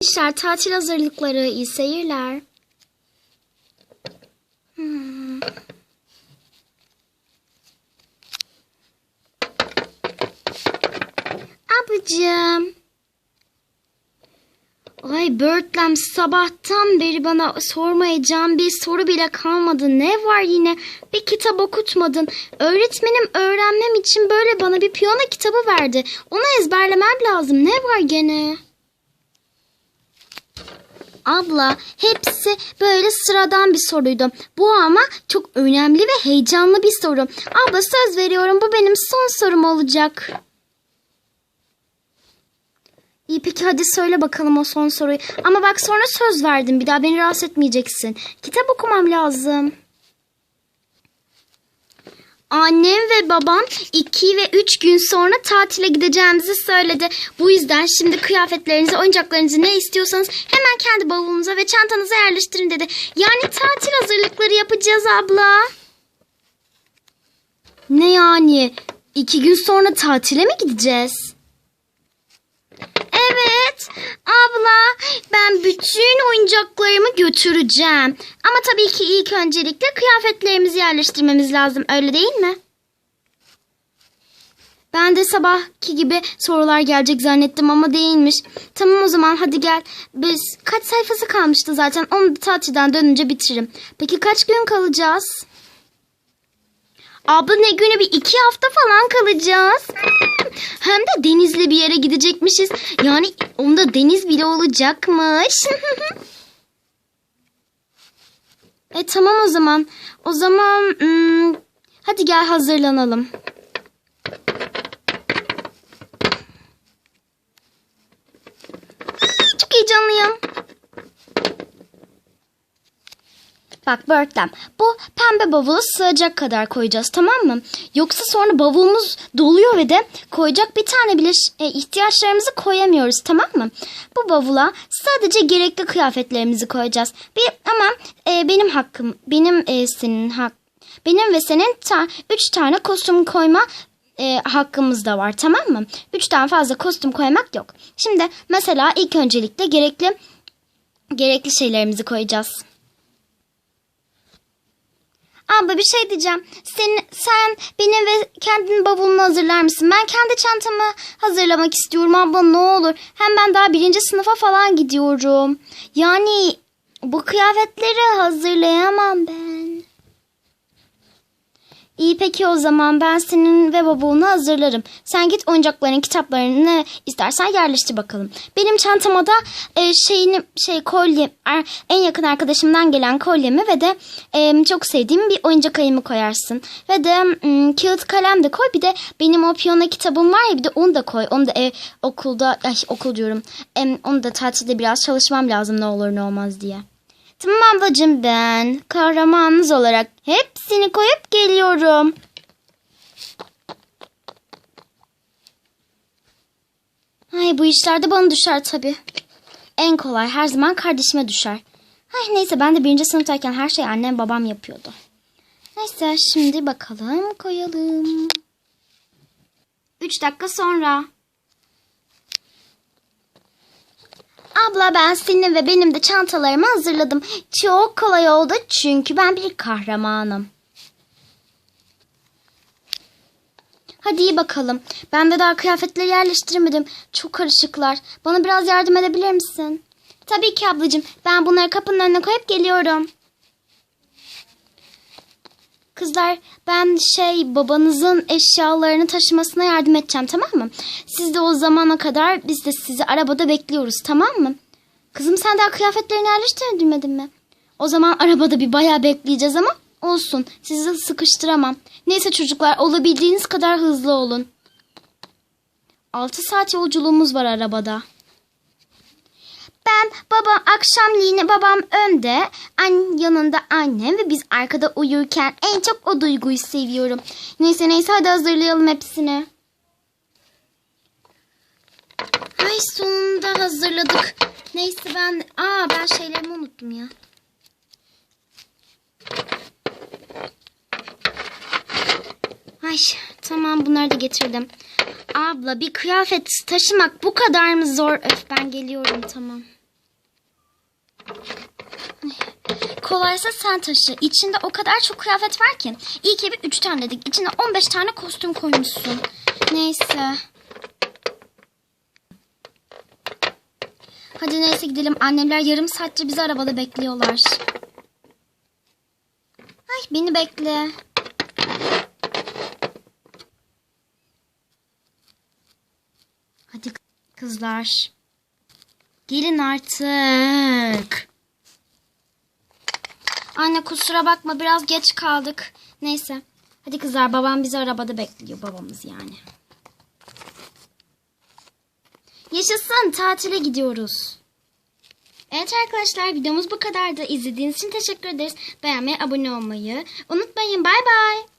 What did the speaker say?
İşler tatil hazırlıkları iyi seyirler. Hmm. Abicim. Ay Birdlem sabahtan beri bana sormayacağım bir soru bile kalmadı. Ne var yine? Bir kitap okutmadın. Öğretmenim öğrenmem için böyle bana bir piyano kitabı verdi. Onu ezberlemem lazım. Ne var gene? Abla hepsi böyle sıradan bir soruydu. Bu ama çok önemli ve heyecanlı bir soru. Abla söz veriyorum bu benim son sorum olacak. İyi peki hadi söyle bakalım o son soruyu. Ama bak sonra söz verdim bir daha beni rahatsız etmeyeceksin. Kitap okumam lazım. Annem ve babam iki ve üç gün sonra tatile gideceğimizi söyledi. Bu yüzden şimdi kıyafetlerinizi, oyuncaklarınızı ne istiyorsanız hemen kendi bavulunuza ve çantanıza yerleştirin dedi. Yani tatil hazırlıkları yapacağız abla. Ne yani? İki gün sonra tatile mi gideceğiz? Evet abla ben bütün oyuncaklarımı götüreceğim. Ama tabii ki ilk öncelikle kıyafetlerimizi yerleştirmemiz lazım öyle değil mi? Ben de sabahki gibi sorular gelecek zannettim ama değilmiş. Tamam o zaman hadi gel. Biz kaç sayfası kalmıştı zaten onu da tatilden dönünce bitiririm. Peki kaç gün kalacağız? Abla ne günü bir iki hafta falan kalacağız. Hem de denizli bir yere gidecekmişiz. Yani onda deniz bile olacakmış. e tamam o zaman. O zaman hmm, hadi gel hazırlanalım. Çok heyecanlıyım. Bak Birdlem bu pembe bavulu sığacak kadar koyacağız tamam mı? Yoksa sonra bavulumuz doluyor ve de koyacak bir tane bile e, ihtiyaçlarımızı koyamıyoruz tamam mı? Bu bavula sadece gerekli kıyafetlerimizi koyacağız. Bir ama e, benim hakkım benim e, senin hak benim ve senin ta, üç tane kostüm koyma e, hakkımız da var tamam mı? Üç tane fazla kostüm koymak yok. Şimdi mesela ilk öncelikle gerekli gerekli şeylerimizi koyacağız. Abla bir şey diyeceğim. Sen, sen benim ve kendinin bavulunu hazırlar mısın? Ben kendi çantamı hazırlamak istiyorum abla ne olur. Hem ben daha birinci sınıfa falan gidiyorum. Yani bu kıyafetleri hazırlayamam ben. İyi peki o zaman ben senin ve bavulunu hazırlarım. Sen git oyuncakların kitaplarını ne istersen yerleştir bakalım. Benim çantama da e, şeyini şey kolye er- en yakın arkadaşımdan gelen kolyemi ve de e, çok sevdiğim bir oyuncak ayımı koyarsın. Ve de m, kağıt kalem de koy. Bir de benim o piyano kitabım var ya bir de onu da koy. Onu da ev okulda ay, okul diyorum. Em, onu da tatilde biraz çalışmam lazım ne olur ne olmaz diye. Tamam ablacığım ben kahramanınız olarak hepsini koyup geliyorum. Ay bu işlerde bana düşer tabii. En kolay her zaman kardeşime düşer. Ay neyse ben de birinci sınıftayken her şeyi annem babam yapıyordu. Neyse şimdi bakalım koyalım. Üç dakika sonra. Abla ben senin ve benim de çantalarımı hazırladım. Çok kolay oldu çünkü ben bir kahramanım. Hadi iyi bakalım. Ben de daha kıyafetleri yerleştiremedim. Çok karışıklar. Bana biraz yardım edebilir misin? Tabii ki ablacığım. Ben bunları kapının önüne koyup geliyorum. Kızlar ben şey babanızın eşyalarını taşımasına yardım edeceğim tamam mı? Siz de o zamana kadar biz de sizi arabada bekliyoruz tamam mı? Kızım sen daha kıyafetlerini yerleştirmedin mi? O zaman arabada bir bayağı bekleyeceğiz ama olsun sizi sıkıştıramam. Neyse çocuklar olabildiğiniz kadar hızlı olun. 6 saat yolculuğumuz var arabada. Ben babam akşamleyin babam önde, an yanında annem ve biz arkada uyurken en çok o duyguyu seviyorum. Neyse neyse hadi hazırlayalım hepsini. Ay sonunda hazırladık. Neyse ben aa ben şeylerimi unuttum ya. Ay tamam bunları da getirdim. Abla bir kıyafet taşımak bu kadar mı zor? Öf ben geliyorum tamam. Kolaysa sen taşı. İçinde o kadar çok kıyafet var ki. İyi ki bir üç tane dedik. İçine 15 tane kostüm koymuşsun. Neyse. Hadi neyse gidelim. Annemler yarım saattir bizi arabada bekliyorlar. Ay beni bekle. Hadi kızlar. Gelin artık. Anne kusura bakma biraz geç kaldık. Neyse. Hadi kızlar babam bizi arabada bekliyor. Babamız yani. Yaşasın tatile gidiyoruz. Evet arkadaşlar videomuz bu kadardı. İzlediğiniz için teşekkür ederiz. Beğenmeyi, abone olmayı unutmayın. Bay bay.